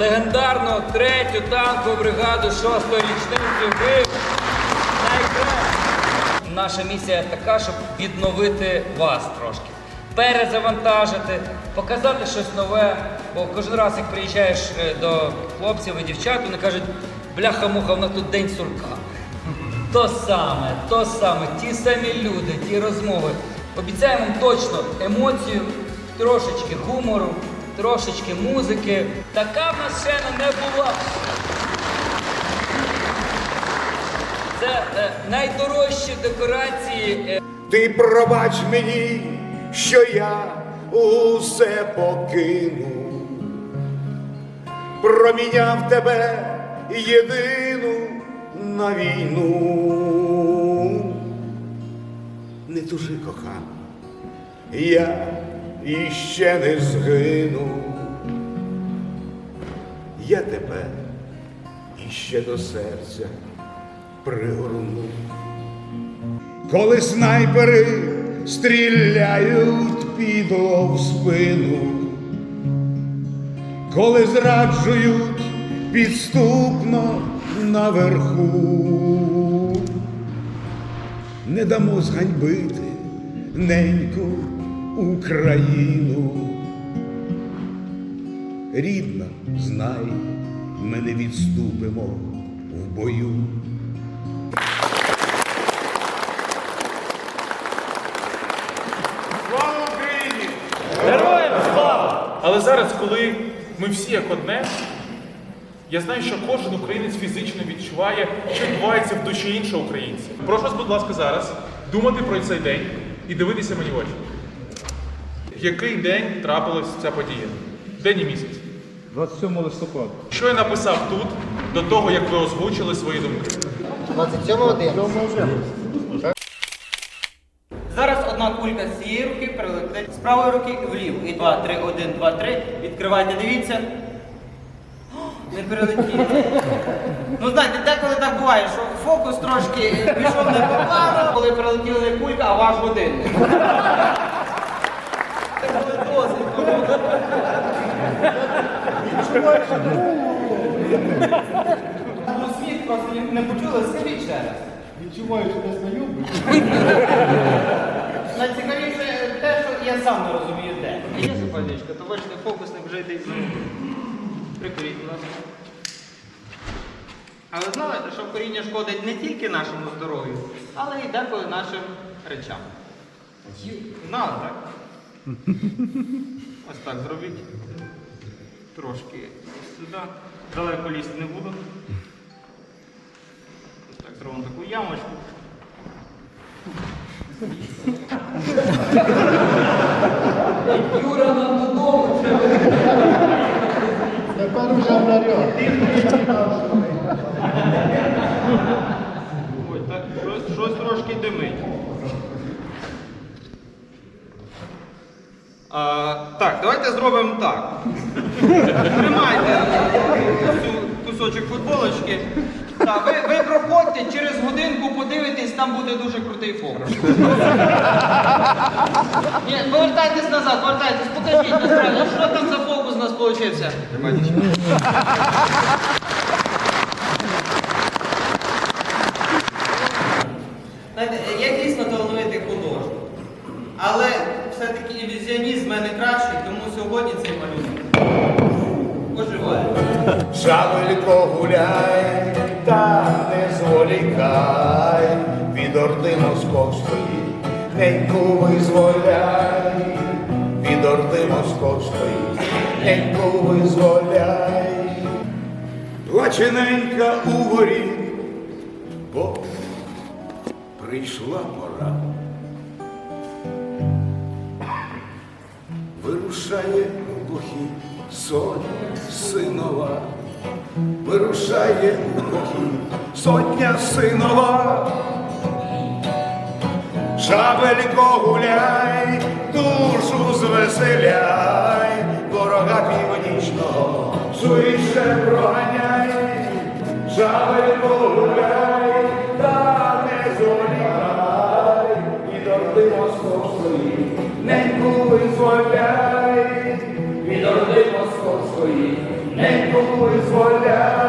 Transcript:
легендарну третю танкову бригаду 6-ї річниці. Ви найкращі. Наша місія така, щоб відновити вас трошки, перезавантажити, показати щось нове. Бо кожен раз, як приїжджаєш е, до хлопців і дівчат, вони кажуть, бляха-муха, в нас тут день сурка. То саме, то саме, ті самі люди, ті розмови. Обіцяємо точно емоцію, трошечки гумору, трошечки музики. Така в нас ще не була. Це е, найдорожчі декорації. е, Ти пробач мені, що я усе покинув, проміняв тебе єдину на війну. Не тужи, кохана, я іще не згину. Я тебе іще до серця пригорну. Коли снайпери стріляють підло в спину, коли зраджують підступно наверху, не дамо зганьбити неньку Україну. Рідна, знай, ми не відступимо в бою. Слава Україні! Героям слава! Але зараз, коли ми всі як одне, я знаю, що кожен українець фізично відчуває, що відбувається в душі іншого українця. Прошу вас, будь ласка, зараз думати про цей день і дивитися мені в очі. В який день трапилась ця подія? День і місяць. 27 листопада. Що я написав тут до того, як ви озвучили свої думки? 27 година. Зараз одна кулька з цієї руки прилетить з правої руки вліво. І 2, 3, 1, 2, 3. Відкривайте, дивіться. О, Не перелетів. Ну знаєте, деколи так буває, що фокус трошки пішов не по плану, коли прилетіла не кулька, а ваш годинник. Ну, просто не- почули, скажіть ще раз. Відчуваю, що не знайомий. Найцікавіше те, що я сам не розумію де. Є супадичка, то бачите, фокус не вже йде із Прикуріть, будь ласка. Але знаєте, що коріння шкодить не тільки нашому здоров'ю, але й деколи нашим речам. Знали, так? Ось так зробіть. Трошки сюди. Далеко лізти не буду. Ось так зробимо таку ямочку. Юра нам додому треба. Тепер вже. Ой, так щось, щось трошки димить. А, так, давайте зробимо так. Тримайте кусочок футболочки. Так, ви, ви проходьте, через годинку подивитесь, там буде дуже крутий фокус. Ні, повертайтесь назад, повертайтесь, покажіть насправді, що там за фокус у нас вийшов. Я дійсно талановитий художник. Але все-таки ілюзіоніст в мене кращий, тому сьогодні цей малюнок. Шавелько гуляй, та не зволікай, від орди московської, неньку визволяй, від орди московської, неньку визволяй. Плачененька у горі, бо прийшла пора. Вирушає похід сотня синова, вирушає у похід сотня синова. Шабелько гуляй, душу звеселяй, ворога північного швидше проганяй, Шабелько гуляй, та не зволікай, і дорди московської, неньку визволяй, від орди московської, неньку визволяй.